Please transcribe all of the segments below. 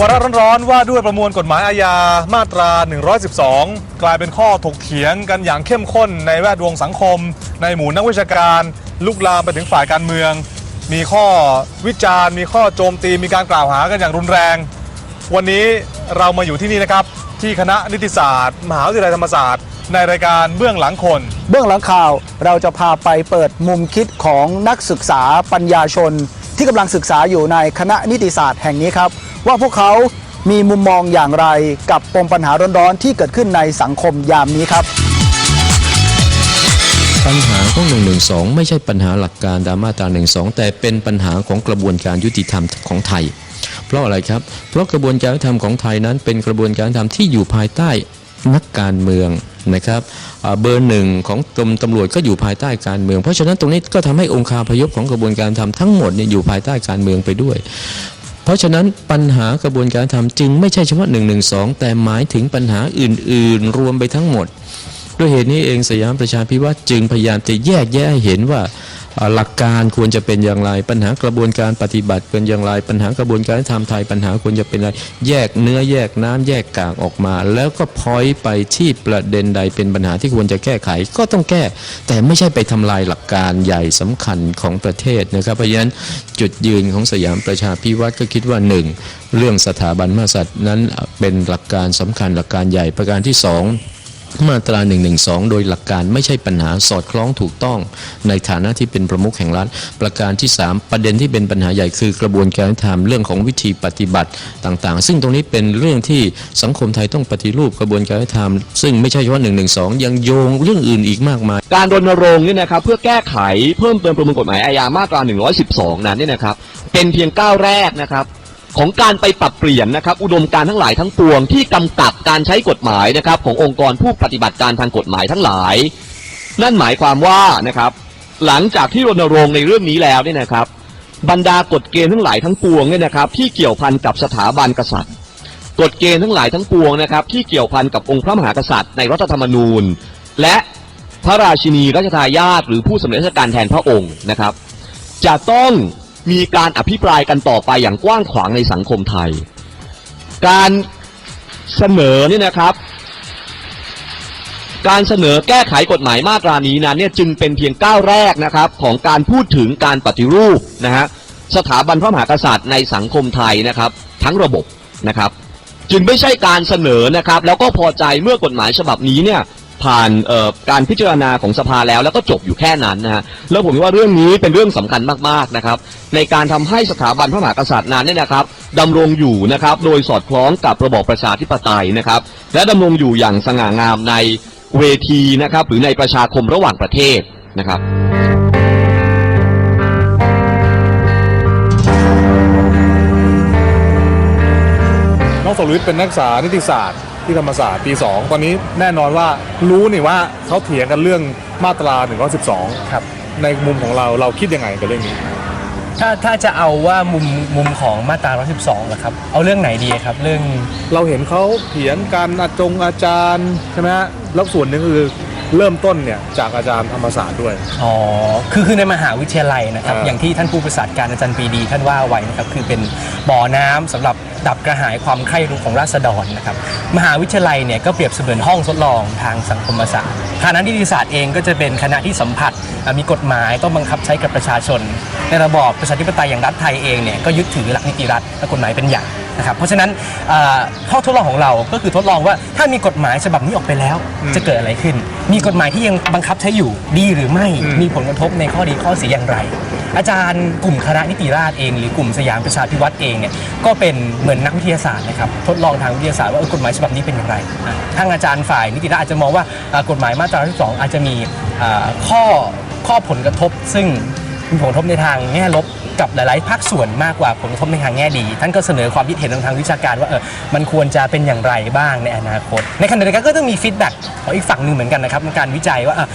วาระร้อนๆว่าด้วยประมวลกฎหมายอาญามาตรา 112 กลายเป็นข้อถกเถียงกันอย่างเข้มข้นในแวดวงสังคม ในหมู่นักวิชาการ ลุกลามไปถึงฝ่ายการเมือง มีข้อวิจารณ์ มีข้อโจมตีมีการกล่าวหากันอย่างรุนแรง วันนี้เรามาอยู่ที่นี่นะครับ ที่คณะนิติศาสตร์ มหาวิทยาลัยธรรมศาสตร์ ในรายการเบื้องหลังคน เบื้องหลังข่าวเราจะพาไปเปิดมุมคิดของนักศึกษาปัญญาชน ที่กำลังศึกษาอยู่ในคณะนิติศาสตร์แห่งนี้ครับ ว่าพวกเขามีมุมมองอย่างไรกับปมปัญหาร้อนๆ ที่เกิดขึ้นในสังคมยามนี้ครับ ปัญหาของ1นึไม่ใช่ปัญหาหลักการตามมาตรา 1 2 แต่เป็นปัญหาของกระบวนการยุติธรรมของไทย เพราะอะไรครับ เพราะกระบวนการยุติธรรมของไทยนั้น เป็นกระบวนการยุติธรรมที่อยู่ภายใต้นักการเมืองนะครับเบอร์หนึ่งของกรมตำรวจก็อยู่ภายใต้การเมือง เพราะฉะนั้นตรงนี้ก็ทำให้องค์คาพยพของกระบวนการทำทั้งหมดเนี่ยอยู่ภายใต้การเมืองไปด้วย เพราะฉะนั้นปัญหากระบวนการทำจึงไม่ใช่เฉพาะ1นึแต่หมายถึงปัญหาอื่น ๆ รวมไปทั้งหมด ด้วยเหตุนี้เองสยามประชาพิวัตรจึงพยายามจะแยกแยะให้เห็นว่าอ่า หลักการควรจะเป็นอย่างไร ปัญหากระบวนการปฏิบัติเป็นอย่างไร ปัญหากระบวนการทำไทยปัญหาควรจะเป็นอะไรแยกเนื้อแยกน้ำแยกกากออกมา แล้วก็พอยไปที่ประเด็นใดเป็นปัญหาที่ควรจะแก้ไขก็ต้องแก้ แต่ไม่ใช่ไปทำลายหลักการใหญ่สำคัญของประเทศนะครับเพราะฉะนั้นจุดยืนของสยามประชาพิวัตรก็คิดว่าหนึ่งเรื่องสถาบันมหากษัตริย์นั้นเป็นหลักการสำคัญหลักการใหญ่ประการที่สอง มาตรา1นึโดยหลักการไม่ใช่ปัญหาสอดคล้องถูกต้องในฐานะที่เป็นประมุขแห่งรัฐ ประการที่ 3 ประเด็นที่เป็นปัญหาใหญ่คือกระบวนการยุติธรรมเรื่องของวิธีปฏิบัติต่างๆ ซึ่งตรงนี้เป็นเรื่องที่สังคมไทยต้องปฏิรูปกระบวนการยุติธรรมซึ่งไม่ใช่เฉพาะ1นึยังโยงเรื่องอื่นอีกมากมาย การรณรงค์เนี่ยนะครับเพื่อแก้ไขเพิ่มเติมประมวลกฎหมายอาญามาตรา 112 นั้นเนี่ยนะครับเป็นเพียงก้าวแรกนะครับ ของการไปปรับเปลี่ยนนะครับ อุดมการทั้งหลายทั้งปวงที่กำกับการใช้กฎหมายนะครับ ขององค์กรผู้ปฏิบัติการทางกฎหมายทั้งหลาย นั่นหมายความว่านะครับ หลังจากที่รณรงค์ในเรื่องนี้แล้วเนี่ยนะครับ บรรดากฎเกณฑ์ทั้งหลายทั้งปวงเนี่ยนะครับ ที่เกี่ยวพันกับสถาบันกษัตริย์กฎเกณฑ์ทั้งหลายทั้งปวงนะครับ ที่เกี่ยวพันกับองค์พระมหากษัตริย์ในรัฐธรรมนูญ และพระราชินีรัชทายาทหรือผู้สำเร็จราชการแทนพระองค์นะครับ จะต้อง มีการอภิปรายกันต่อไปอย่างกว้างขวางในสังคมไทย การเสนอเนี่ยนะครับ การเสนอแก้ไขกฎหมายมาตรานี้นั้นเนี่ยจึงเป็นเพียงก้าวแรกนะครับของการพูดถึงการปฏิรูปนะฮะสถาบันพระมหากษัตริย์ในสังคมไทยนะครับ ทั้งระบบนะครับ จึงไม่ใช่การเสนอนะครับ แล้วก็พอใจเมื่อกฎหมายฉบับนี้เนี่ย ผ่านการพิจารณาของสภาแล้วแล้วก็จบอยู่แค่นั้นนะฮะแล้วผมว่าเรื่องนี้เป็นเรื่องสำคัญมากๆนะครับในการทำให้สถาบันพระมหากษัตริย์นั้นเนี่ยนะครับดำรงอยู่นะครับโดยสอดคล้องกับระบอบประชาธิปไตยนะครับและดำรงอยู่อย่างสง่างามในเวทีนะครับหรือในประชาคมระหว่างประเทศนะครับน้องสรวิทย์เป็นนักศึกษานิติศาสตร์ ที่ธรรมศาสตร์ปี 2 ตอนนี้แน่นอนว่ารู้นี่ว่าเขาเถียงกันเรื่องมาตรา112ครับ ในมุมของเราเราคิดยังไงกับเรื่องนี้ ถ้าถ้าจะเอาว่ามุมมุมของมาตรา 112เหรอครับ เอาเรื่องไหนดีครับ เรื่อง เราเห็นเขาเถียงกันอาจงอาจารย์ใช่ไหมฮะแล้วส่วนหนึ่งคือ เริ่มต้นเนี่ยจากอาจารย์ธรรมศาสตร์ด้วย อ๋อ คือคือในมหาวิทยาลัยนะครับ อ่าอย่างที่ท่านผู้ประสาทการอาจารย์ปรีดีท่านว่าไว้นะครับ คือเป็นบ่อน้ำสำหรับดับกระหายความใคร่รู้ของราษฎรนะครับ มหาวิทยาลัยเนี่ยก็เปรียบเสมือนห้องทดลองทางสังคมศาสตร์ คณะนิติศาสตร์เองก็จะเป็นคณะที่สัมผัสอ่ามีกฎหมายต้องบังคับใช้กับประชาชน ในระบอบประชาธิปไตยอย่างรัฐไทยเองเนี่ยก็ยึดถือหลักนิติรัฐและกฎหมายเป็นใหญ่ นะครับเพราะฉะนั้นเอ่อข้อทดลองของเราก็คือทดลองว่าถ้ามีกฎหมายฉบับนี้ออกไปแล้ว จะเกิดอะไรขึ้น มีกฎหมายที่ยังบังคับใช้อยู่ดีหรือไม่อืมมีผลกระทบในข้อดีข้อเสียอย่างไร อาจารย์กลุ่มคณะนิติราษฎร์เอง หรือกลุ่มสยามประชาพิวัตรเองเนี่ยก็เป็นเหมือนนักวิทยาศาสตร์นะครับทดลองทางวิทยาศาสตร์ว่าเออกฎหมายฉบับนี้เป็นอย่างไรอะทางอาจารย์ฝ่ายนิติราษฎร์อาจจะมองว่าอ่ากฎหมายมาตราที่สองอาจจะมีอ่าข้อข้อผลกระทบ ซึ่งมีผลกระทบในทางแง่ลบ กับหลายๆภาคส่วนมากกว่าผลกระทบในทางแง่ดี ท่านก็เสนอความคิดเห็นทางวิชาการว่าเออมันควรจะเป็นอย่างไรบ้างในอนาคต ในขณะเดียวกันก็ต้องมีฟีดแบ็กของอีกฝั่งหนึ่งเหมือนกันนะครับในการวิจัยว่าอะ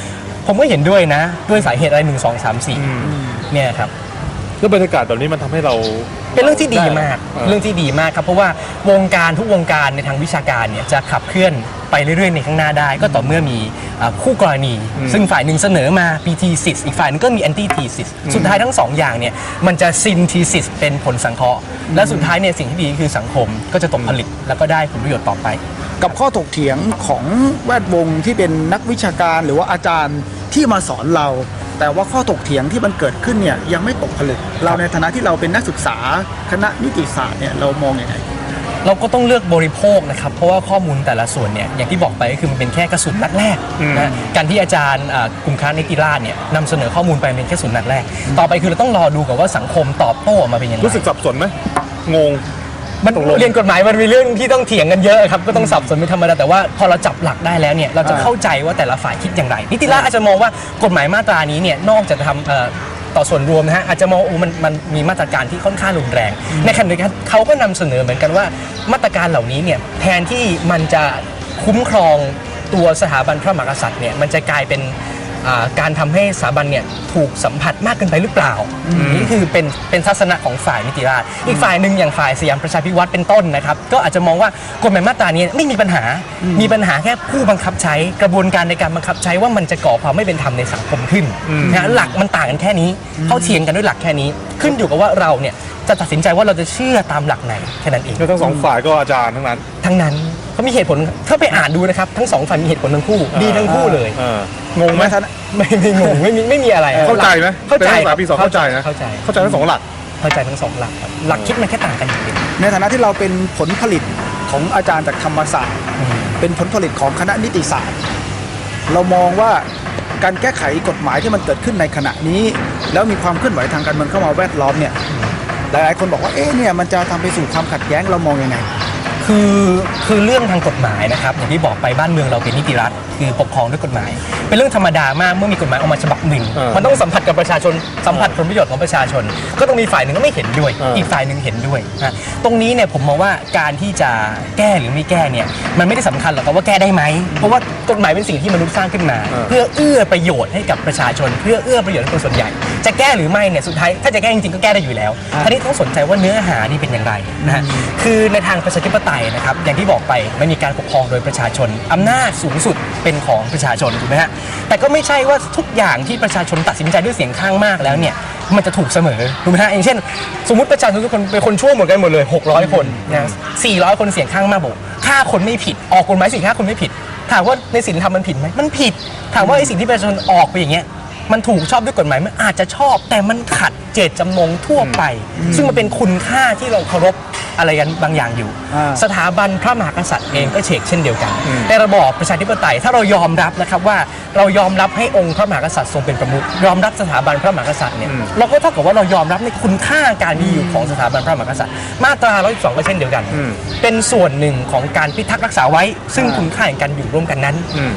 ผมก็เห็นด้วยนะด้วยสาเหตุอะไรหนึ่งสองสามสี่เนี่ยครับ แล้วบรรยากาศแบบนี้มันทำให้เราเป็นเรื่องที่ดีมากเออเรื่องที่ดีมากครับ เพราะว่าวงการทุกวงการในทางวิชาการเนี่ยจะขับเคลื่อนไปเรื่อยๆในข้างหน้าได้ ก็ต่อเมื่อมีเอ่อคู่กรณี ซึ่งฝ่ายหนึ่งเสนอมา PT thesis อีกฝ่ายหนึงก็มี anti thesis สุดท้ายทั้งสองอย่างเนี่ยมันจะ syn thesis เป็นผลสังเคราะห์และสุดท้ายเนี่ยสิ่งที่ดีคือสังคมก็จะตกผลิตแล้วก็ได้ผลประโยชน์ต่อไป กับข้อถกเถียงของแวดวงที่เป็นนักวิชาการหรือว่าอาจารย์ที่มาสอนเรา แต่ว่าข้อถกเถียงที่มันเกิดขึ้นเนี่ยยังไม่ตกผลึก เราในฐานะที่เราเป็นนักศึกษาคณะนิติศาสตร์เนี่ยเรามองยังไงเราก็ต้องเลือกบริโภคนะครับ เพราะว่าข้อมูลแต่ละส่วนเนี่ยอย่างที่บอกไปก็คือมันเป็นแค่กระสุนนัดแรกนะการที่อาจารย์อ่ากลุ่มคณะนิติราษฎร์เนี่ยนำเสนอข้อมูลไปเป็นแค่กระสุนนัดแรก ต่อไปคือเราต้องรอดูกับว่าสังคมตอบโต้ออกมาเป็นยังไงรู้สึกสับสนไหมงง มันตกลง เรียนกฎหมายมันมีเรื่องที่ต้องเถียงกันเยอะครับก็ต้องสับสนเป็นธรรมดาแต่ว่าพอเราจับหลักได้แล้วเนี่ยเราจะอ่าเข้าใจว่าแต่ละฝ่ายคิดอย่างไร นิติราษฎร์อาจจะมองว่ากฎหมายมาตรานี้เนี่ยนอกจากจะทำเอ่อต่อส่วนรวมนะฮะอาจจะมองว่าโอ้มันมันมีมาตรการที่ค่อนข้างรุนแรง ในขณะเดียวกันเขาก็นำเสนอเหมือนกันว่ามาตรการเหล่านี้เนี่ยแทนที่มันจะคุ้มครองตัวสถาบันพระมหากษัตริย์เนี่ยมันจะกลายเป็น อ่าการทำให้สถาบันเนี่ยถูกสัมผัสมากเกินไปหรือเปล่านี่คือเป็นเป็นทัศนะของฝ่ายนิติราษฎร์อีกฝ่ายหนึ่งอย่างฝ่ายสยามประชาพิวัตรเป็นต้นนะครับ ก็อาจจะมองว่ากฎหมายมาตรานี้ไม่มีปัญหา มีปัญหาแค่ผู้บังคับใช้กระบวนการในการบังคับใช้ว่ามันจะก่อความไม่เป็นธรรมในสังคมขึ้นนะฮะหลักมันต่างกันแค่นี้เขาเถียงกันด้วยหลักแค่นี้ ขึ้นอยู่กับว่าเราเนี่ยจะตัดสินใจว่าเราจะเชื่อตามหลักไหนแค่นั้นเองแล้วทั้งสองฝ่ายก็อาจารย์ทั้งนั้น ทั้งนั้น เขามีเหตุผลถ้าไปอ่านดูนะครับ ทั้งสองฝ่ายมีเหตุผลทั้งคู่ดีทั้งคู่เลยอองงไหมไม่ไม่งงไม่มีไม่มีอะไรเข้าใจไหมเข้าใจเป็นนักศึกษาปีสองเข้าใจนะเข้าใจเข้าใจทั้งสองหลักเข้าใจทั้งสองหลักครับหลักคิดมันแค่ต่างกันอย่างเดียวในฐานะที่เราเป็นผลผลิตของอาจารย์จากธรรมศาสตร์ เป็นผลผลิตของคณะนิติศาสตร์ เรามองว่าการแก้ไขกฎหมายที่มันเกิดขึ้นในขณะนี้ แล้วมีความเคลื่อนไหวทางการเมืองเข้ามาแวดล้อมเนี่ยหลายๆคนบอกว่าเอ๊ะเนี่ยมันจะทำไปสู่ความขัดแย้งเรามองยังไง คือคือเรื่องทางกฎหมายนะครับอย่างที่บอกไปบ้านเมืองเราเป็นนิติรัฐคือปกครองด้วยกฎหมาย เป็นเรื่องธรรมดามากเมื่อมีกฎหมายออกมาฉบับหนึ่ง เออมันต้องสัมผัสกับประชาชนสัมผัสผลประโยชน์ของประชาชน ก็ต้องมีฝ่ายหนึ่งก็ไม่เห็นด้วย เอออี อีกฝ่ายหนึ่งเห็นด้วยนะตรงนี้เนี่ยผมมองว่าการที่จะแก้หรือไม่แก้เนี่ยมันไม่ได้สำคัญหรอกครับว่าแก้ได้ไหมเพราะว่ากฎหมายเป็นสิ่งที่มนุษย์สร้างขึ้นมาเพื่อเอื้อประโยชน์ให้กับประชาชน เพื่อเอื้อประโยชน์ให้คนส่วนใหญ่ จะแก้หรือไม่เนี่ยสุดท้ายถ้าจะแก้จริงๆก็แก้ได้อยู่แล้วทีนี้ต้องสนใจว่าเนื้อหานี่เป็นอย่างไรนะฮะคือในทางประชาธิปไตยนะครับอย่างที่บอกไปไมันมีการปกครองโดยประชาชนอำนาจสูงสุดเป็นของประชาชนถูกไหมฮะแต่ก็ไม่ใช่ว่าทุกอย่างที่ประชาชนตัดสินใจด้วยเสียงข้างมากแล้วเนี่ยมันจะถูกเสมอถูกไหมฮะอย่างเช่น สมมติประชาชนทุกคนเป็นคนชั่วหมดกันหมดเลย 600 คนนะ400 คนเสียงข้างมากบอกฆ่าคนไม่ผิด ออกกฎหมายสิฆ่าคนไม่ผิด ถามว่าในศีลธรรมมันผิดไหมมันผิด ถามว่าไอ้สิ่งที่ประชาชนออกไปอย่างเงี้ยมันถูกชอบด้วยกฎหมายมันอาจจะชอบแต่มันขัด เจตจำนงทั่วไป ซึ่งมันเป็นคุณค่าที่เราเคารพอะไรกันบางอย่างอยู่ อ่า สถาบันพระมหากษัตริย์เองก็เชกเช่นเดียวกัน ในระบอบประชาธิปไตยถ้าเรายอมรับนะครับว่าเรายอมรับให้องค์พระมหากษัตริย์ทรงเป็นประมุขยอมรับสถาบันพระมหากษัตริย์เนี่ยเราก็เท่ากับว่าเรายอมรับในคุณค่าการมีอยู่ของสถาบันพระมหากษัตริย์ มาตรา112ก็เช่นเดียวกัน เป็นส่วนหนึ่งของการพิทักษ์รักษาไว้ ซึ่งคุณค่าแห่งการอยู่ร่วมกันนั้น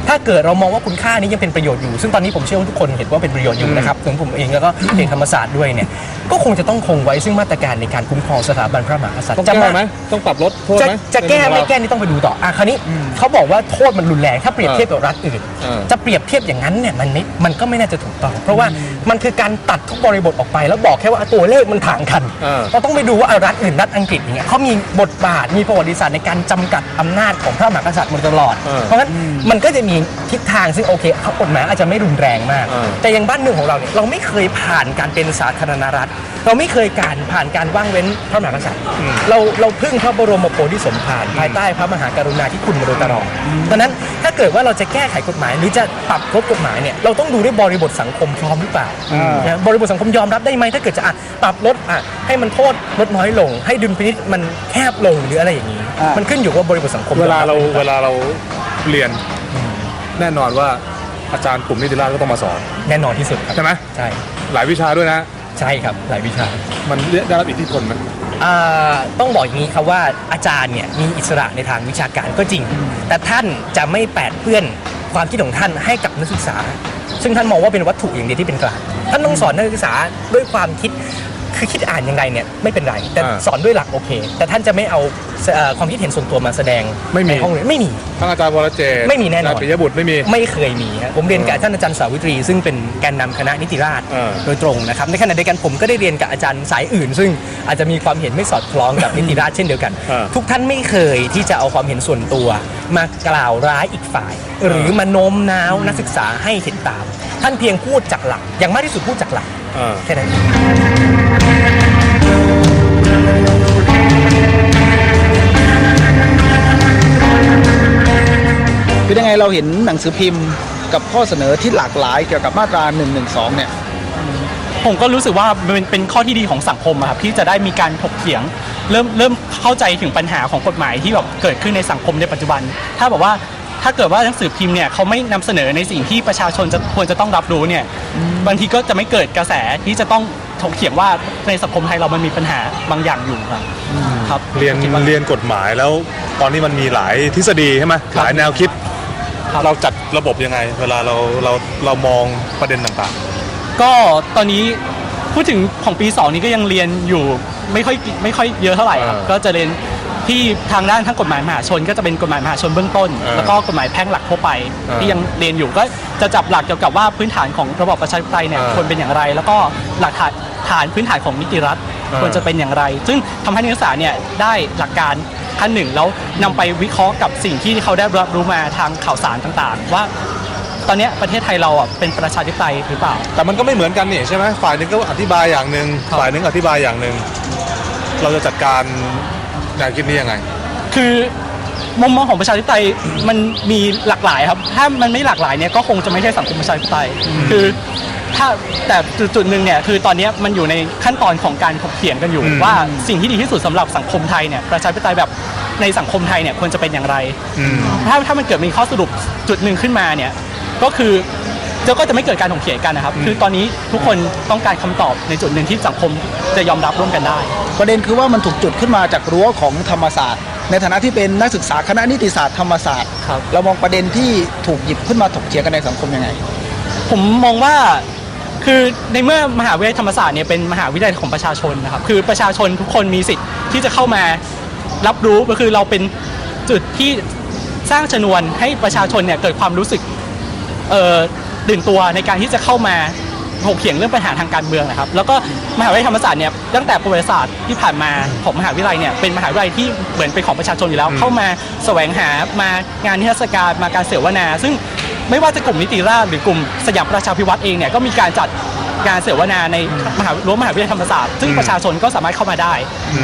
ถ้าเกิดเรามองว่าคุณค่านี้ยังเป็นประโยชน์อยู่ ซึ่งตอนนี้ผมเชื่อว่าทุกคนเห็นว่าเป็นประโยชน์อยู่นะครับถึงผมเองแล้วก็เอกธรรมศาสตร์ด้วยเนี่ยก็คงจะต้องคงไว้ซึ่งมาตรการในการคุ้มครองสถาบันพระมหากษัตริย์ต้องจะแก้มาไหมต้องปรับลดโทษจะไหมจะแก้ไม่แก้นี่ต้องไปดูต่ออะคราวนี้เขาบอกว่าโทษมันรุนแรงถ้าเปรียบเทียบกับรัฐอื่นเออจะเปรียบเทียบอย่างนั้นเนี่ยมันไม่มันก็ไม่น่าจะถูกต้อง เพราะว่ามันคือการตัดทุกบริบทออกไป แล้วบอกแค่ว่าตัวเลขมันต่างกันเออเราต้องไปดูว่าอะรัฐอื่นรัฐอังกฤษอย่างเงี้ยเขามีบทบาทมีประวัติศาสตร์ในการจำกัดอำนาจของพระมหากษัตริย์มาตลอดเออเพราะฉะนั้นมันก็จะมีทิศทางซึ่งโอเคเขากฎหมายอาจจะไม่รุนแรงมากเออแต่อยังบ้านเมืองของเราเนี่ยเราไม่เคยผ่านการเป็นสาธารณรัฐ เราไม่เคยการผ่านการว่างเว้นพระมหากษัตริย์ เราเราพึ่งพระบรมโพธิสมภารภายใต้พระมหากรุณาธิคุณมาโดยตลอดดังนั้นถ้าเกิดว่าเราจะแก้ไขกฎหมาย หรือจะปรับลดกฎหมายเนี่ยเราต้องดูด้วยบริบทสังคมพร้อมหรือเปล่าอ่านนะบริบทสังคมยอมรับได้ไหมถ้าเกิดจะอะปรับลดอะให้มันโทษลดน้อยลง ให้ดุลพินิจมันแคบลงหรืออะไรอย่างนี้อ่ามัมันขึ้นอยู่ว่าบริบทสังคมเวลายอมเราบได้หรือปเวลาเราเรียนแน่นอนว่าอาจารย์กลุ่มนิติราษฎร์ก็ต้องมาสอน แน่นอนที่สุดครับใช่ไหมใช่หลายวิชาด้วยนะ ใช่ครับหลายวิชา มันได้รับอิทธิพลไหม อ่าต้องบอกอย่างนี้ครับว่าอาจารย์เนี่ยมีอิสระในทางวิชาการก็จริง แต่ท่านจะไม่แปดเปื้อนความคิดของท่านให้กับนักศึกษา ซึ่งท่านมองว่าเป็นวัตถุอย่างเดียวที่เป็นกลางท่านต้องสอนนักศึกษาด้วยความคิด คือคิดอ่านยังไงเนี่ยไม่เป็นไรแต่อ่าสอนด้วยหลักโอเค แต่ท่านจะไม่เอาเอ่อความคิดเห็นส่วนตัวมาแสดงไม่มี ในห้องเรียนไม่มีทั้งอาจารย์วรเจตน์ไม่มีแน่นอนอาจารย์ปิยบุตรไม่มี ไม่เคยมีครับผมเรียนกับท่านอาจารย์สาวิตรี ซึ่งเป็นแกนนำคณะนิติราษฎร์เออ โดยตรงนะครับในขณะเดียวกันผมก็ได้เรียนกับอาจารย์สายอื่น ซึ่งอาจจะมีความเห็นไม่สอดคล้องกับนิติราษฎร์เช่นเดียวกัน เออทุกท่านไม่เคยที่จะเอาความเห็นส่วนตัวมากล่าวร้ายอีกฝ่าย หรือมาโน้มน้าวนักศึกษาให้เห็นตาม ท่านเพียงพูดจากหลักอย่างมากที่สุดพูดจากหลักเออ แค่นั้นเองคือยังไงเราเห็นหนังสือพิมพ์กับข้อเสนอที่หลากหลายเกี่ยวกับมาตรา1นึเนี่ย ผมก็รู้สึกว่ามันเป็นข้อที่ดีของสังคมอะครับที่จะได้มีการถกเถียงเริ่มเริ่มเข้าใจถึงปัญหาของกฎหมายที่แบบเกิดขึ้นในสังคมในปัจจุบัน ถ้าแบบว่า ถ้าเกิดว่าหนังสือพิมพ์เนี่ยเขาไม่นำเสนอในสิ่งที่ประชาชนจะควรจะต้องรับรู้เนี่ยบางทีก็จะไม่เกิดกระแสที่จะต้องถกเถียงว่าในสังคมไทยเรามันมีปัญหาบางอย่างอยู่ครับครับเรียนคิดว่าเรียนกฎหมายแล้วตอนนี้มันมีหลายทฤษฎีใช่ไหมครับหลายแนวคิดครับเราจัดระบบยังไง เวลาเราเราเรามองประเด็นต่างก็ตอนนี้พูดถึงของปี 2 นี้ก็ยังเรียนอยู่ไม่ค่อยไม่ค่อยเยอะเท่าไหร่ครับอ่าก็จะเรียน ที่ทางด้านทั้งกฎหมายมหาชน ก็จะเป็นกฎหมายมหาชนเบื้องต้นอ่าแล้วก็กฎหมายแพ่งหลักทั่วไปอ่าที่ยังเรียนอยู่ก็จะจับหลักเกี่ยวกับว่าพื้นฐานของระบอบประชาธิปไตยเนี่ยอ่าควรเป็นอย่างไร แล้วก็หลักฐานฐานพื้นฐานของนิติรัฐอ่าควรจะเป็นอย่างไร ซึ่งทำให้นักศึกษาเนี่ยได้หลักการขั้นหนึ่งแล้วนำไปวิเคราะห์กับสิ่งที่เขาได้รับรู้มาทางข่าวสารต่างๆ ว่า ตอนเนี้ยประเทศไทยเราอะเป็นประชาธิปไตยหรือเปล่าๆแต่มันก็ไม่เหมือนกันนี่ใช่ไหมฝ่ายหนึ่งก็อธิบายอย่างหนึ่งครับ ฝ่ายหนึ่งอธิบายอย่างหนึ่งเราจะจัดการ แนวคิดนี้ยังไง คือมุมมองของประชาธิปไตยมันมีหลากหลายครับ ถ้ามันไม่หลากหลายเนี่ยก็คงจะไม่ใช่สังคมประชาธิปไตย คือถ้าแต่จุดจุดหนึ่งเนี่ยคือตอนเนี้ยมันอยู่ในขั้นตอนของการถกเถียงกันอยู่ อืมว่าสิ่งที่ดีที่สุดสำหรับสังคมไทยเนี่ยประชาธิปไตยแบบในสังคมไทยเนี่ยควรจะเป็นอย่างไร อืม ถ้าถ้ามันเกิดมีข้อสรุปจุดหนึ่งขึ้นมาเนี่ยก็คือ จะก็จะไม่เกิดการถกเถียงกันนะครับ คือตอนนี้ทุกคนต้องการคำตอบในจุดหนึ่งที่สังคมจะยอมรับร่วมกันได้ ประเด็นคือว่ามันถูกจุดขึ้นมาจากรั้วของธรรมศาสตร์ ในฐานะที่เป็นนักศึกษาคณะนิติศาสตร์ธรรมศาสตร์ ครับ เรามองประเด็นที่ถูกหยิบขึ้นมาถกเถียงกันในสังคมยังไง ผมมองว่าคือในเมื่อมหาวิทยาลัยธรรมศาสตร์เนี่ยเป็นมหาวิทยาลัยของประชาชนนะครับ คือประชาชนทุกคนมีสิทธิ์ที่จะเข้ามารับรู้ก็คือเราเป็นจุดที่สร้างชนวนให้ประชาชนเนี่ยเกิดความรู้สึกเอ่อ ตื่นตัวในการที่จะเข้ามาถกเถียงเรื่องปัญหาทางการเมืองนะครับ แล้วก็มหาวิทยาลัยธรรมศาสตร์เนี่ยตั้งแต่ประวัติศาสตร์ที่ผ่านมาของมหาวิทยาลัยเนี่ยเป็นมหาวิทยาลัยที่เหมือนเป็นของประชาชนอยู่แล้ว เข้ามาแสวงหามางานนิทรรศการมาการเสวนา ซึ่งไม่ว่าจะกลุ่มนิติราษฎร์หรือกลุ่มสยามประชาพิวัตรเองเนี่ยก็มีการจัดงานเสวนาในมหารั้วมหาวิทยาลัยธรรมศาสตร์ซึ่งประชาชนก็สามารถเข้ามาได้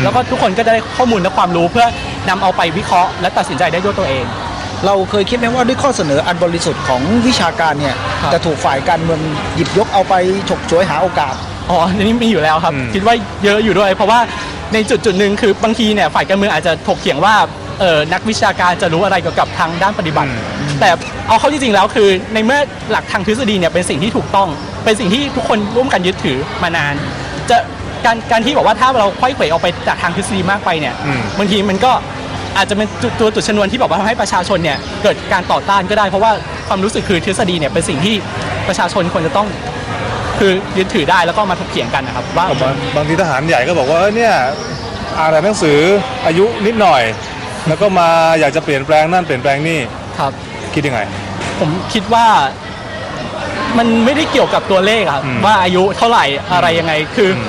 แล้วก็ทุกคนก็จะได้ข้อมูลและความรู้เพื่อนำเอาไปวิเคราะห์และตัดสินใจได้ด้วยตัวเอง เราเคยคิดไหมว่าด้วยข้อเสนออันบริสุทธิ์ของวิชาการเนี่ยครับ จะถูกฝ่ายการเมืองหยิบยกเอาไปฉกฉวยหาโอกาส อ๋ออันนี้มีอยู่แล้วครับ อืม คิดว่าเยอะอยู่ด้วย เพราะว่าในจุดจุดหนึ่งคือบางทีเนี่ยฝ่ายการเมืองอาจจะถกเถียงว่าเออนักวิชาการจะรู้อะไรเกี่ยวกับทางด้านปฏิบัติ แต่เอาเข้าจริงๆแล้วคือ ในเมื่อหลักทางทฤษฎีเนี่ยเป็นสิ่งที่ถูกต้อง เป็นสิ่งที่ทุกคนร่วมกันยึดถือมานาน จะการการที่บอกว่าถ้าเราค่อยเขวออกไปจากทางทฤษฎีมากไปเนี่ยอืม บางทีมันก็ อาจจะเป็นจุดตัวจุดชนวนที่บอกว่าทำให้ประชาชนเนี่ยเกิดการต่อต้านก็ได้ เพราะว่าความรู้สึกคือทฤษฎีเนี่ยเป็นสิ่งที่ประชาชนควรจะต้องคือยึดถือได้แล้วก็มาถกเถียงกันนะครับว่าบางบางทีทหารใหญ่ก็บอกว่าเออเนี่ยอ่านแต่หนังสืออายุนิดหน่อย แล้วก็มาอยากจะเปลี่ยนแปลงนั่นเปลี่ยนแปลงนี่ครับ คิดยังไง ผมคิดว่ามันไม่ได้เกี่ยวกับตัวเลขอะครับอืมว่าอายุเท่าไหร่อะไรยังไงคืออม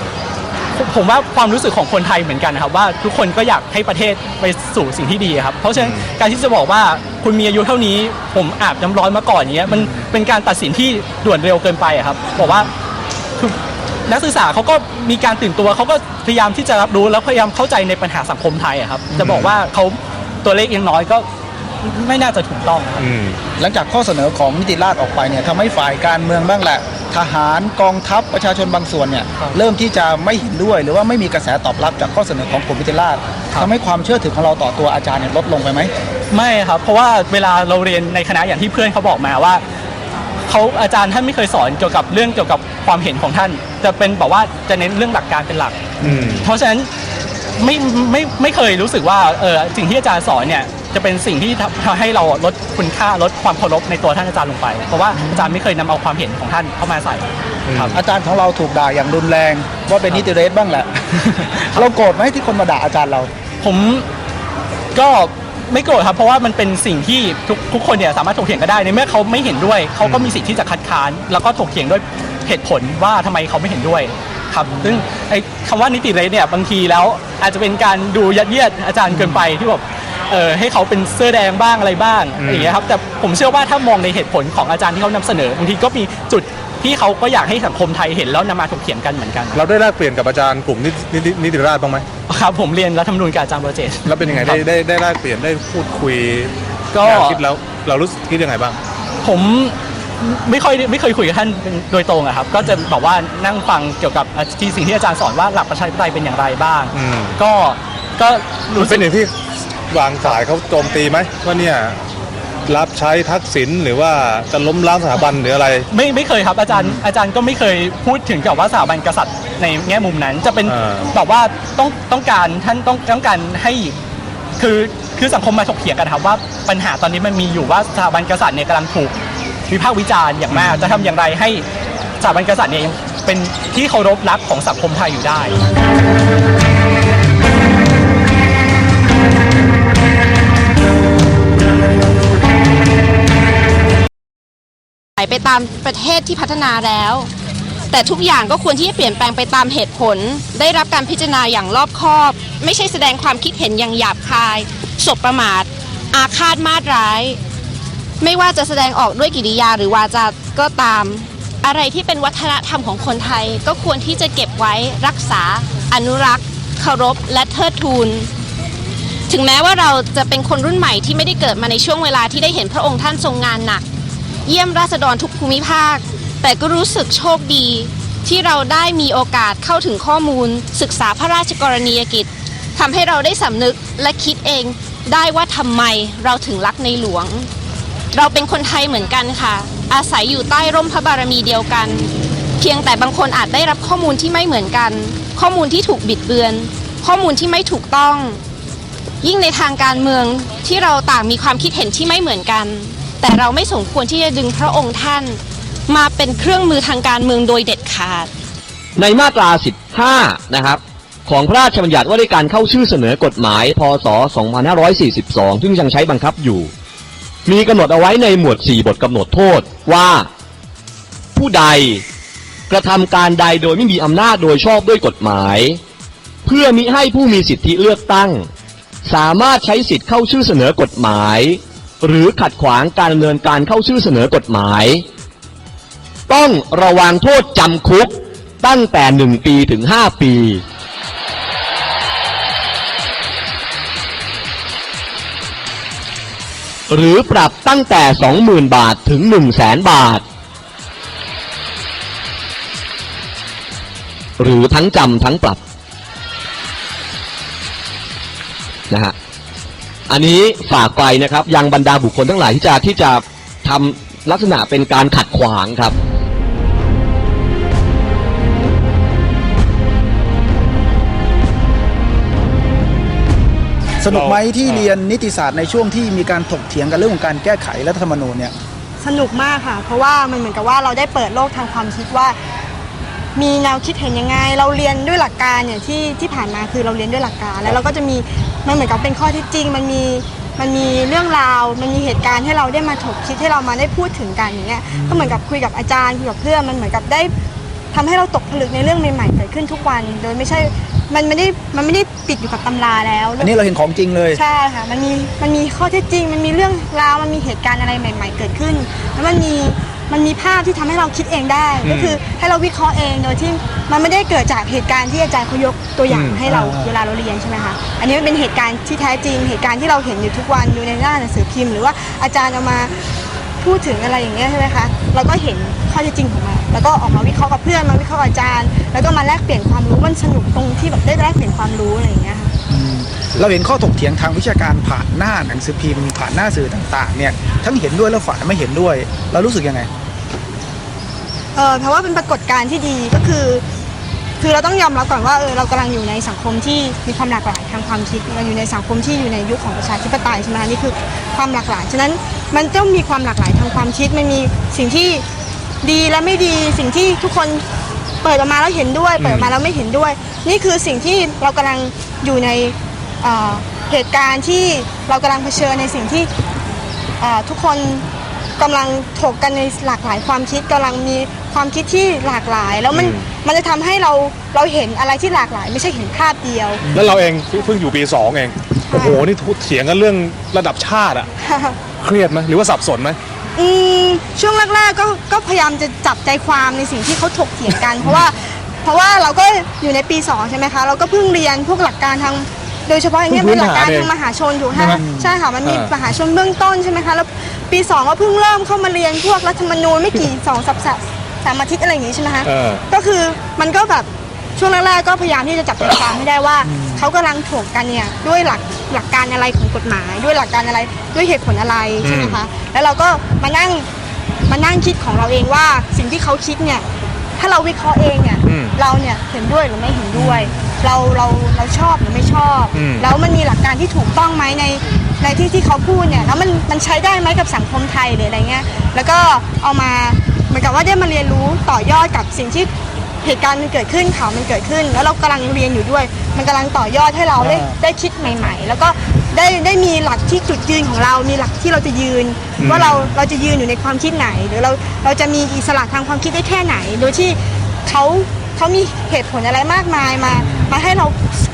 ผมผมว่าความรู้สึกของคนไทยเหมือนกันนะครับว่าทุกคนก็อยากให้ประเทศไปสู่สิ่งที่ดีครับเพราะฉะนั้นการที่จะบอกว่าคุณมีอายุเท่านี้ ผมอาบน้ำร้อนมาก่อนอย่างเงี้ยมันเป็นการตัดสินที่ด่วนเร็วเกินไปอะครับบอกว่าคือนักศึกษาเขาก็มีการตื่นตัวเขาก็พยายามที่จะรับรู้แล้วพยายามเข้าใจในปัญหาสังคมไทยอะครับจะบอกว่าเขาตัวเลขยังน้อยก็ไม่น่าจะถูกต้องครับอืมหลังจากข้อเสนอของนิติราษฎร์ออกไปเนี่ยทำให้ฝ่ายการเมืองบ้างแหละ ทหารกองทัพประชาชนบางส่วนเนี่ยครับเริ่มที่จะไม่เห็นด้วย หรือว่าไม่มีกระแสตอบรับจากข้อเสนอของกลุ่มนิติราษฎร์ครับทำให้ความเชื่อถือของเราต่อตัวอาจารย์เนี่ยลดลงไปไหมไม่ครับ เพราะว่าเวลาเราเรียนในคณะอย่างที่เพื่อนเขาบอกมาว่าเขาอาจารย์ท่านไม่เคยสอนเกี่ยวกับเรื่องเกี่ยวกับความเห็นของท่าน จะเป็นบอกว่าจะเน้นเรื่องหลักการเป็นหลักอืมเพราะฉะนั้นไม่ไม่ไม่เคยรู้สึกว่าเออสิ่งที่อาจารย์สอนเนี่ย จะเป็นสิ่งที่ทำทำให้เราลดคุณค่าลดความเคารพในตัวท่านอาจารย์ลงไป เพราะว่าอาจารย์ไม่เคยนำเอาความเห็นของท่านเข้ามาใส่ครับ อาจารย์ของเราถูกด่าอย่างรุนแรง ว่าเป็นนิติเรศบ้างแหละ เราโกรธไหมที่คนมาด่าอาจารย์เรา ผมก็ไม่โกรธครับ เพราะว่ามันเป็นสิ่งที่ทุกทุกคนเนี่ยสามารถถกเถียงกันได้ในเมื่อเขาไม่เห็นด้วย เขาก็มีสิทธิ์ที่จะคัดค้าน แล้วก็ถกเถียงด้วยเหตุผลว่าทำไมเขาไม่เห็นด้วยครับซึ่งไอ้คำว่านิติเรศเนี่ยบางทีแล้วอาจจะเป็นการดูยัดเยียดอาจารย์เกินไปที่แบบ เออให้เขาเป็นเสื้อแดงบ้างอะไรบ้างอะไรอย่างเงี้ยครับแต่ผมเชื่อว่าถ้ามองในเหตุผลของอาจารย์ที่เขานำเสนอบางทีก็มีจุดที่เขาก็อยากให้สังคมไทยเห็นแล้วนำมาถกเถียงกันเหมือนกัน เราได้แลกเปลี่ยนกับอาจารย์กลุ่มนินิตินิติราชบ้างไหมครับผมเรียนรัฐธรรมนูญกับอาจารย์โปรเจกต์แล้วเป็นยังไงได้ได้ได้แลกเปลี่ยนได้พูดคุยก็แนวคิดแล้วเรารู้สึกคิดยังไงบ้าง ผมไม่ค่อยไม่เคยคุยกับท่านเป็นโดยตรงอะครับ ก็จะบอกว่านั่งฟังเกี่ยวกับที่สิ่งที่อาจารย์สอนว่าหลักประชาธิปไตยเป็นอย่างไรบ้างอืมก็ก็มันรู้สึเป็กนอย่างที่ วางสายเขาโจมตีไหมว่าเนี่ยรับใช้ทักษิณหรือว่าจะล้มล้างสถาบันหรืออะไร ไม่ไม่เคยครับอาจารย์อาจารย์ก็ไม่เคยพูดถึงกับว่าสถาบันกษัตริย์ในแง่มุมนั้น จะเป็นอ่า แบบว่าต้องต้องการท่านต้องต้องการให้คือคือสังคมมาถกเถียงกันครับว่าปัญหาตอนนี้มันมีอยู่ว่าสถาบันกษัตริย์เนี่ยกำลังถูกวิพากษ์วิจารณ์อย่างมากจะทำอย่างไรให้สถาบันกษัตริย์เนี่ยยังเป็นที่เคารพรักของสังคมไทยอยู่ได้ ไปตามประเทศที่พัฒนาแล้ว แต่ทุกอย่างก็ควรที่จะเปลี่ยนแปลงไปตามเหตุผล ได้รับการพิจารณาอย่างรอบคอบ ไม่ใช่แสดงความคิดเห็นอย่างหยาบคายสบประมาท อาฆาตมาตร้าย ไม่ว่าจะแสดงออกด้วยกิริยาหรือวาจาก็ตาม อะไรที่เป็นวัฒนธรรมของคนไทย ก็ควรที่จะเก็บไว้รักษา อนุรักษ์เคารพ และเทิดทูนถึงแม้ว่าเราจะเป็นคนรุ่นใหม่ที่ไม่ได้เกิดมาในช่วงเวลาที่ได้เห็นพระองค์ท่านทรงงานหนัก เยี่ยมราษฎรทุกภูมิภาค แต่ก็รู้สึกโชคดี ที่เราได้มีโอกาสเข้าถึงข้อมูล ศึกษาพระราชกรณียกิจทำให้เราได้สำนึกและคิดเองได้ว่าทำไมเราถึงรักในหลวง เราเป็นคนไทยเหมือนกันค่ะ อาศัยอยู่ใต้ร่มพระบารมีเดียวกัน เพียงแต่บางคนอาจได้รับข้อมูลที่ไม่เหมือนกัน ข้อมูลที่ถูกบิดเบือน ข้อมูลที่ไม่ถูกต้อง ยิ่งในทางการเมืองที่เราต่างมีความคิดเห็นที่ไม่เหมือนกัน แต่เราไม่สมควรที่จะดึงพระองค์ท่าน มาเป็นเครื่องมือทางการเมืองโดยเด็ดขาด ในมาตรา 15 นะครับ ของพระราชบัญญัติว่าด้วยการเข้าชื่อเสนอกฎหมาย พศ 2542 ซึ่งยังใช้บังคับอยู่ มีกำหนดเอาไว้ในหมวด 4 บทกำหนดโทษว่า ผู้ใดกระทำการใดโดยไม่มีอำนาจโดยชอบด้วยกฎหมาย เพื่อมิให้ผู้มีสิทธิเลือกตั้ง สามารถใช้สิทธิ์เข้าชื่อเสนอกฎหมาย หรือขัดขวางการดำเนินการเข้าชื่อเสนอกฎหมาย ต้องระวังโทษจำคุกตั้งแต่ 1 ปีถึง 5 ปี หรือปรับตั้งแต่ 20,000 บาทถึง 1 0 0 0 0แสนบาท หรือทั้งจำทั้งปรับ อันนี้ฝากไปนะครับยังบรรดาบุคคลทั้งหลายที่จะที่จะทำลักษณะเป็นการขัดขวางครับ สนุกไหมที่เรียนนิติศาสตร์ในช่วงที่มีการถกเถียงกันเรื่องของการแก้ไขรัฐธรรมนูญเนี่ย สนุกมากค่ะ เพราะว่ามันเหมือนกับว่าเราได้เปิดโลกทางความคิดว่า มีแนวคิดเห็นยังไง เราเรียนด้วยหลักการเนี่ยที่ที่ผ่านมาคือเราเรียนด้วยหลักการ แล้วเราก็จะมีมันเหมือนกับเป็นข้อเท็จจริง มันมีมันมีเรื่องราว มันมีเหตุการณ์ให้เราได้มาถกคิดให้เรามาได้พูดถึงกันอย่างเงี้ยก็เหมือนกับคุยกับอาจารย์คุยกับเพื่อนมันเหมือนกับได้ทำให้เราตกผลึกในเรื่องใหม่ๆเกิดขึ้นทุกวัน โดยไม่ใช่ มันไม่ได้ มันไม่ได้ปิดอยู่กับตำราแล้วอันนี้เราเห็นของจริงเลย ใช่ค่ะ มันมี มันมีข้อเท็จจริง มันมีเรื่องราว มันมีเหตุการณ์อะไรใหม่ ๆ เกิดขึ้น แล้วมันมี มันมีภาพที่ทำให้เราคิดเองได้ ก็คือให้เราวิเคราะห์เองโดยที่มันไม่ได้เกิดจากเหตุการณ์ที่อาจารย์เขายกตัวอย่างให้เราอ่าเวลาเราเรียนใช่ไหมคะอันนี้มันเป็นเหตุการณ์ที่แท้จริง เหตุการณ์ที่เราเห็นอยู่ทุกวันอยู่ในหน้าหนังสือพิมพ์หรือว่าอาจารย์เอามาพูดถึงอะไรอย่างเงี้ยใช่ไหมคะเราก็เห็นข้อเท็จจริงของมันแล้วก็ออกมาวิเคราะห์กับเพื่อนมาวิเคราะห์กับอาจารย์ แล้วก็มาแลกเปลี่ยนความรู้มันสนุกตรงที่แบบได้แลกเปลี่ยนความรู้อะไรอย่างเงี้ยค่ะ เราเห็นข้อถกเถียงทางวิชาการผ่านหน้าหนังสือพิมพ์ผ่านหน้าสื่อต่างๆเนี่ยทั้งเห็นด้วยและฝ่ายไม่เห็นด้วย เรารู้สึกยังไง เออเพราะว่าเป็นปรากฏการณ์ที่ดีก็คือ คือเราต้องยอมรับก่อนว่าเออเรากำลังอยู่ในสังคมที่มีความหลากหลายทางความคิดเราอยู่ในสังคมที่อยู่ในยุคของประชาธิปไตยใช่ไหมคะนี่คือความหลากหลายฉะนั้นมันต้องมีความหลากหลายทางความคิดมันมีสิ่งที่ดีและไม่ดีสิ่งที่ทุกคนเปิดออกมาแล้วเห็นด้วย เปิดออกมาแล้วไม่เห็นด้วย นี่คือสิ่งที่เรากำลังอยู่ในเอ่อเหตุการณ์ที่เรากำลังเผชิญในสิ่งที่เอ่อทุกคนกำลังถกกันในหลากหลายความคิดกำลังมี ความคิดที่หลากหลาย แล้วมันมันจะทำให้เราเราเห็นอะไรที่หลากหลาย ไม่ใช่เห็นภาพเดียว แล้วเราเองเพิ่งอยู่ปี2เอง โอ้โห นี่เถียงกันเรื่องระดับชาติอะเครียดไหมหรือว่าสับสนไหม อืมช่วงแรกๆก็ก็พยายามจะจับใจความในสิ่งที่เขาถกเถียงกัน เพราะว่าเพราะว่าเราก็อยู่ในปี2ใช่ไหมคะ เราก็เพิ่งเรียนพวกหลักการทางโดยเฉพาะอย่างเงี้ยเพิ่เป็งนหลักการพื้นฐานเองทางมหาชนอยู่ใช่ไหมฮะใช่ค่ะมันมีอ่าม มหาชนเบื้องต้นใช่ไหมคะแล้วปี2ก็เพิ่งเริ่มเข้ามาเรียนพวกรัฐธรรมนูญไม่กี่สองสัปดาห์ สามอาทิตย์อะไรอย่างงี้ใช่ไหมคะเออ ก็คือมันก็แบบช่วงแรกๆก็พยายามที่จะจับใจความให้ได้ว่าเขากำลังถกกันเนี่ยด้วยหลักหลักการอะไรของกฎหมาย ด้วยหลักการอะไรด้วยเหตุผลอะไรใช่ไหมคะแล้วเราก็มานั่งมานั่งคิดของเราเองว่าสิ่งที่เขาคิดเนี่ยถ้าเราวิเคราะห์เองเนี่ยอืมเราเนี่ยเห็นด้วยหรือไม่เห็นด้วย เราเราเราชอบหรือไม่ชอบ อืม แล้วมันมีหลักการที่ถูกต้องไหมในในที่ที่เขาพูดเนี่ยแล้วมันมันใช้ได้ไหมกับสังคมไทยหรืออะไรเงี้ยแล้วก็เอามา เหมือนกับว่าได้มาเรียนรู้ต่อยอดกับสิ่งที่เหตุการณ์มันเกิดขึ้นข่าวมันเกิดขึ้น แล้วเรากำลังเรียนอยู่ด้วย มันกำลังต่อยอดให้เราได้ได้คิดใหม่ ๆ แล้วก็ได้ได้มีหลักที่จุดยืนของเรา มีหลักที่เราจะยืน ว่าเราเราจะยืนอยู่ในความคิดไหน หรือเราเราจะมีอิสระทางความคิดได้แค่ไหน โดยที่เขาเขามีเหตุผลอะไรมากมายมา มาให้เรา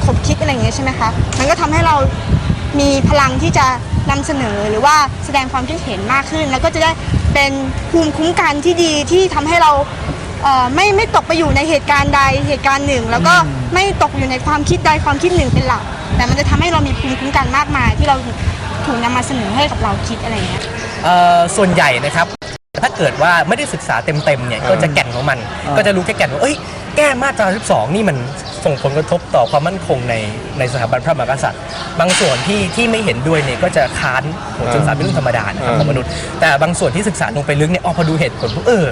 ขบคิดอะไรอย่างเงี้ยใช่ไหมคะ มันก็ทำให้เรามีพลังที่จะ นำเสนอหรือว่าแสดงความคิดเห็นมากขึ้น แล้วก็จะได้เป็นภูมิคุ้มกันที่ดีที่ทำให้เราเอ่อไม่ไม่ตกไปอยู่ในเหตุการณ์ใดเหตุการณ์หนึ่ง แล้วก็ไม่ตกอยู่ในความคิดใดความคิดหนึ่งเป็นหลัก แต่มันจะทำให้เรามีภูมิคุ้มกันมากมาย ที่เราถูกนำมาเสนอให้กับเราคิดอะไรอย่างเงี้ย เอ่อส่วนใหญ่นะครับ ถ้าเกิดว่าไม่ได้ศึกษาเต็มๆเนี่ยก็จะแก่นของมัน ก็จะรู้แค่แก่นว่าเอ้ยแก้มาตรา12นี่มัน ส่งผลกระทบต่อความมั่นคงในในสถาบันพระมหากษัตริย์ บางส่วนที่ที่ไม่เห็นด้วยเนี่ยก็จะค้านโหศึกษาเป็นเรื่องธรรมดานะครับของมนุษย์ แต่บางส่วนที่ศึกษาลงไปลึกเนี่ยออกพอดูเหตุผลปุ๊บเออ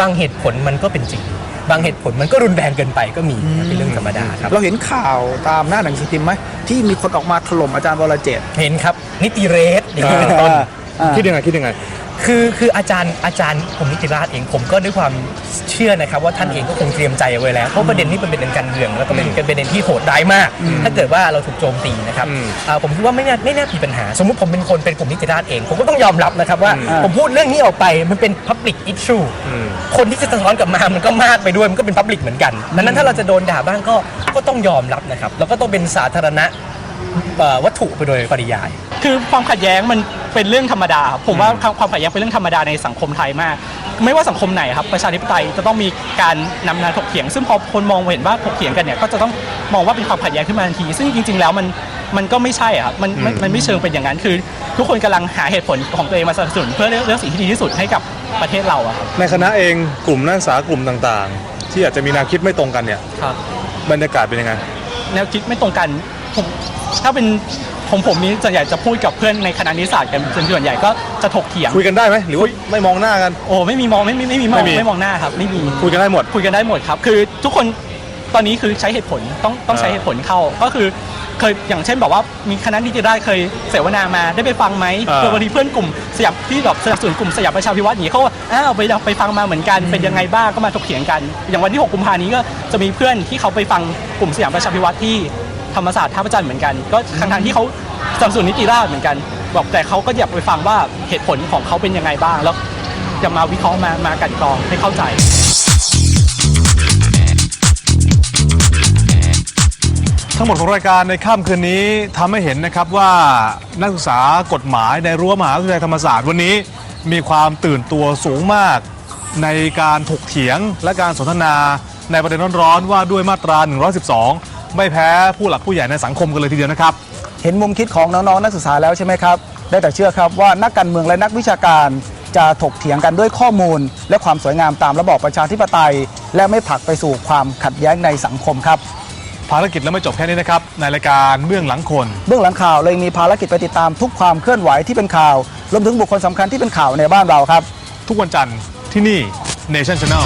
บางเหตุผลมันก็เป็นจริง บางเหตุผลมันก็รุนแรงเกินไปก็มีเป็นเรื่องธรรมดาครับ เราเห็นข่าวตามหน้าหนังสือพิมพ์ไหมที่มีคนออกมาถล่มอาจารย์วรเจตน์ เห็นครับนิติเรศอย่างนี้เป็นต้นอ่าคิดยังไงคิดยังไง คือคืออาจารย์อาจารย์ผมนิติราชเองผมก็ด้วยความเชื่อนะครับว่าท่านเองก็คงเตรียมใจเอาไว้แล้วเพราะประเด็นนี้เป็นประเด็นการเมืองแล้วก็เป็นเป็นประเด็นที่โหดร้ายมาก ถ้าเกิดว่าเราถูกโจมตีนะครับอืมอ่าผมคิดว่าไม่น่าไม่น่ามีปัญหา สมมุติผมเป็นคนเป็นกลุ่มนิติราชเองผมก็ต้องยอมรับนะครับว่าอืมผมพูดเรื่องนี้ออกไปมันเป็น Public issue อืมคนที่จะสะท้อนกลับมามันก็มากไปด้วยมันก็เป็น Public เหมือนกันดังนั้นถ้าเราจะโดนด่าบ้างก็ก็ต้องยอมรับนะครับแล้วก็ต้องเป็นสาธารณะเอ่อวัตถุไปโดยปริยาย คือความขัดแย้งมันเป็นเรื่องธรรมดาครับผมว่าความขัดแย้งเป็นเรื่องธรรมดาในสังคมไทยมาก ไม่ว่าสังคมไหนครับประชาธิปไตยจะต้องมีการนำมาถกเถียง ซึ่งพอคนมองเห็นว่าถกเถียงกันเนี่ยก็จะต้องมองว่าเป็นความขัดแย้งขึ้นมาทันที ซึ่งจริง ๆ แล้วมันมันก็ไม่ใช่อะครับมันมันมันไม่เชิงเป็นอย่างนั้นคือ ทุกคนกำลังหาเหตุผลของตัวเองมาสนับสนุนเพื่อเลือกเลือกสิ่งที่ดีที่สุดให้กับประเทศเราอะครับในคณะเองกลุ่มนักศึกษากลุ่มต่างๆ ที่อาจจะมีแนวคิดไม่ตรงกันเนี่ยครับบรรยากาศเป็นยังไงแนวคิดไม่ตรงกันผมถ้าเป็น ผมผมนี้ส่วนใหญ่จะพูดกับเพื่อนในคณะนิสสัตกันส่วนใหญ่ก็จะถกเถียง คุยกันได้ไหมหรือว่าไม่มองหน้ากัน โอ้ไม่มีมองไม่มีไม่มีมองไม่มี ไม่มองหน้าครับ ไม่มีคุยกันได้หมด คุยกันได้หมดครับ คือทุกคนตอนนี้คือใช้เหตุผลต้องต้องใช้อ่าเหตุผลเข้า ก็คือเคยอย่างเช่นบอกว่ามีคณะนิติราษฎร์เคยเสวนามาได้ไปฟังไหมอ่า เพื่อบางทีเพื่อนกลุ่มสยามที่แบบสนับสนุนกลุ่มสยามประชาพิวัฒน์อย่างนี้เขาว่าอ้าวไปไปฟังมาเหมือนกันเป็นยังไงบ้างก็มาถกเถียงกัน อย่างวันที่ 6 กุมภานี้ก็จะมีเพื่อนที่เขาไปฟังกลุ่มสยามประชาพิวัฒน์ที่ ธรรมศาสตร์ท่าพระจันทร์เหมือนกัน ก็ทางทางที่เขาสนับสนุนนิติราษฎร์เหมือนกันบอกแต่เขาก็อยากไปฟังว่าเหตุผลของเขาเป็นยังไงบ้าง แล้วจะมาวิเคราะห์มามากันกรองให้เข้าใจ ทั้งหมดของรายการในค่ำคืนนี้ทำให้เห็นนะครับว่านักศึกษากฎหมายในรั้วมหาวิทยาลัยธรรมศาสตร์วันนี้ มีความตื่นตัวสูงมากในการถกเถียงและการสนทนาในประเด็นร้อนๆว่าด้วยมาตรา 112 ไม่แพ้ผู้หลักผู้ใหญ่ในสังคมกันเลยทีเดียวนะครับ เห็นมุมคิดของน้องๆนักศึกษาแล้วใช่ไหมครับ ได้แต่เชื่อครับว่านักการเมืองและนักวิชาการจะถกเถียงกันด้วยข้อมูล และความสวยงามตามระบอบประชาธิปไตย และไม่ผลักไปสู่ความขัดแย้งในสังคมครับ ภารกิจแล้วไม่จบแค่นี้นะครับในรายการเบื้องหลังคน เบื้องหลังข่าวเลยมีภารกิจไปติดตามทุกความเคลื่อนไหวที่เป็นข่าวรวมถึงบุคคลสำคัญที่เป็นข่าวในบ้านเราครับ ทุกวันจันทร์ที่นี่ Nation Channel